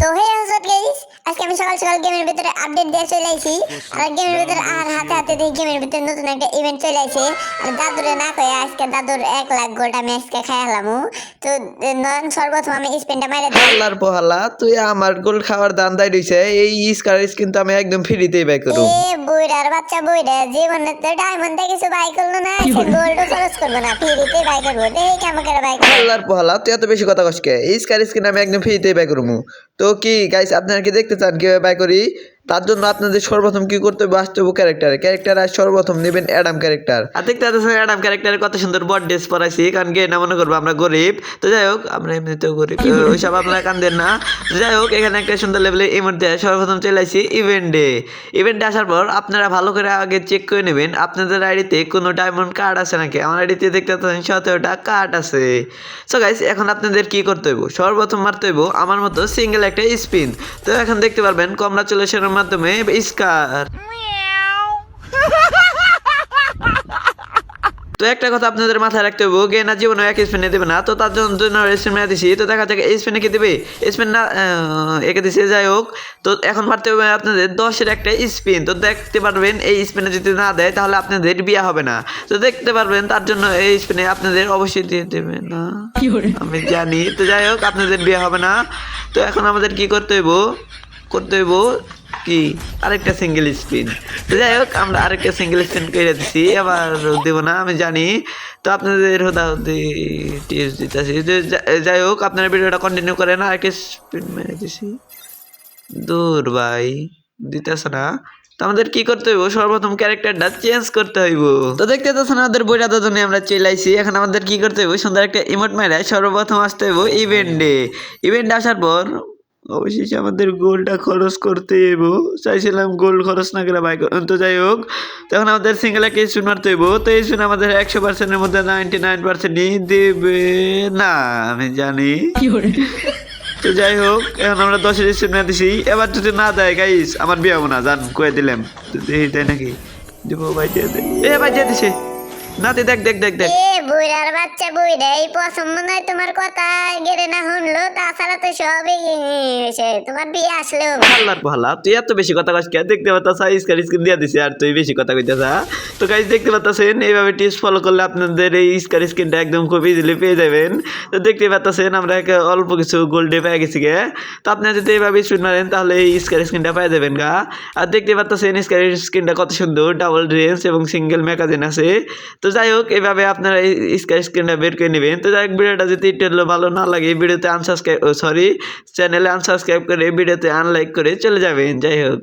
তো হে হজরত গাইস আজকে আমি সকাল সকাল গেমের ভিতরে আপডেট দিয়ে চলে আইছি। আর গেমের ভিতরে আর হাতে হাতে দিয়ে গেমের ভিতরে নতুন একটা ইভেন্ট চলে আইছে। আর দাদুরে না কয়ে আজকে দাদুর এক লাখ গোল্ড আমি আজকে খাইলাম তো নন সর্বপ্রথম আমি স্পেনটা মাইরে দিই। আল্লাহর পোহালা তুই আমার গোল খাওয়ার দান দাই রইছে এই স্কার কিন্তু আমি একদম ফ্রিতেই বাই করব এ বুইড়ার বাচ্চা বুইড়া জীবনে তো ডায়মন্ডে কিছু বাই করল না। গোল্ড এত বেশি কথা আমি একদম ফ্রিতে তো কি গাইস আপনারা কি দেখতে চান? কীভাবে বাই করি? তার জন্য আপনাদের সর্বপ্রথম কি করতে হবে? আসতে হবে ক্যারেক্টার ক্যারেক্টার আর সর্বপ্রথম নেবেন অ্যাডাম ক্যারেক্টার আর দেখতে পাচ্ছেন অ্যাডাম ক্যারেক্টারে কত সুন্দর বড ড্রেস পরাইছি। কারণ কি না মনে করব আমরা গরিব। তো যাই হোক, আমরা এমনিতেও গরিব। ওইসব আপনারা কান্দেন না। যাই হোক, এখানে একটা সুন্দর লেভেলে এই মধ্যে সর্বপ্রথম চলে আসি ইভেন্টে ইভেন্টে আসার পর আপনারা ভালো করে আগে চেক করে নেবেন, আপনাদের আইডিতে কোনো ডায়মন্ড কার্ড আছে নাকি? আমার আইডিতে দেখতে পাচ্ছেন সতেরোটা কার্ড আছে। সো গাইস এখন আপনাদের কি করতে হইব? সর্বপ্রথম মারতে হইব আমার মতো সিঙ্গেল একটা স্পিন তো এখন দেখতে পারবেন কংগ্রাচুলেশনের মাধ্যমে স্কার তো একটা কথা আপনাদের মাথায় রাখতে হবে গে না জীবনে এক স্পেনে দেবে না। তো তার জন্য স্পেন মেরে দিছি। তো দেখা যাক স্পেনে কি দেবে? স্পেন না একে দিছে যাই হোক। তো এখন মারতে হবে আপনাদের দশের একটা স্পিন তো দেখতে পারবেন এই স্পেনে যদি না দেয় তাহলে আপনাদের বিয়ে হবে না। তো দেখতে পারবেন তার জন্য এই স্পেনে আপনাদের অবশ্যই দিয়ে দেবে না। আমি জানি। তো যাই হোক আপনাদের বিয়ে হবে না। তো এখন আমাদের কি করতে হইব? করতে হইব কি? আরেকটা সিঙ্গেল স্পিন যাই হোক, আমরা আরেকটা সিঙ্গেল স্পিন করে দিছি। এবার দেবো না, আমি জানি। তো আপনাদের হোদা হদি টিপস দিতেছি যাই হোক, আপনারা ভিডিওটা কন্টিনিউ করেন। আরেকটা স্পিন মেরে দিছি। দূর ভাই, দিতেছে না। তো আমাদের কি করতে হইব? সর্বপ্রথম ক্যারেক্টারটা চেঞ্জ করতে হইব। তো দেখতে তো আমাদের বইটা তো জন্য আমরা চলে আইছি। এখন আমাদের কি করতে হইব? সুন্দর একটা ইমোট মেরে সর্বপ্রথম আসতে হইব ইভেন্টে ইভেন্টে আসার পর অবশেষে আমাদের গোলটা খরচ করতে হইব। চাইছিলাম গোল খরচ না করে বাইক তো যাই হোক তখন আমাদের সিঙ্গেল একটা স্পিন মারতে হইব। তো এই স্পিন আমাদের একশো পার্সেন্টের মধ্যে নাইনটি নাইন পার্সেন্টই দেবে। না আমি জানি। তো যাই হোক এখন আমরা দশের স্টেপ না দিছি। এবার যদি না দেয় গাইস আমার বিয়ে হব না জান কয়ে দিলাম। তো দেখি তাই নাকি? দিব ভাই দিয়ে এ ভাই দিয়ে দিছে। না দেখ দেখ দেখ দেখ। এ বুইড়ার বাচ্চা বুইড়া, এই পছন্দ নয় তোমার কথা গেড়ে না শুনলো, তাছাড়া তো সবই হয়েছে তোমার বিয়ে আসলেও আল্লাহর পাহালা তুই এত বেশি কথা কইস কে? দেখতে পাচ্ছ স্ক্রিন স্ক্রিন দিয়ে দিছে, আর তুই বেশি কথা কইতেছ তো গাইস দেখতে পাচ্ছেন এইভাবে টিপস ফলো করলে আপনাদের এই স্কার স্ক্রিনটা একদম খুব ইজিলি পেয়ে যাবেন। তো দেখতে পাচ্ছেন আমরা একে অল্প কিছু গোল্ডে পেয়ে গেছি গে। তো আপনারা যদি এইভাবে স্পিন মারেন, তাহলে এই স্কার স্ক্রিনটা পেয়ে যাবেন গা। আর দেখতে পাচ্ছেন স্কার স্ক্রিনটা কত সুন্দর ডাবল ড্রেস এবং সিঙ্গেল ম্যাগাজিন আছে। তো যাই হোক, এইভাবে আপনারা এই স্কার স্ক্রিনটা বের করে নেবেন। তো যাই ভিডিওটা যদি একটু ভালো না লাগে, এই ভিডিওতে আনসাবস্ক্রাইব সরি চ্যানেলে আনসাবস্ক্রাইব করে ভিডিওতে আনলাইক করে চলে যাবেন। যাই হোক।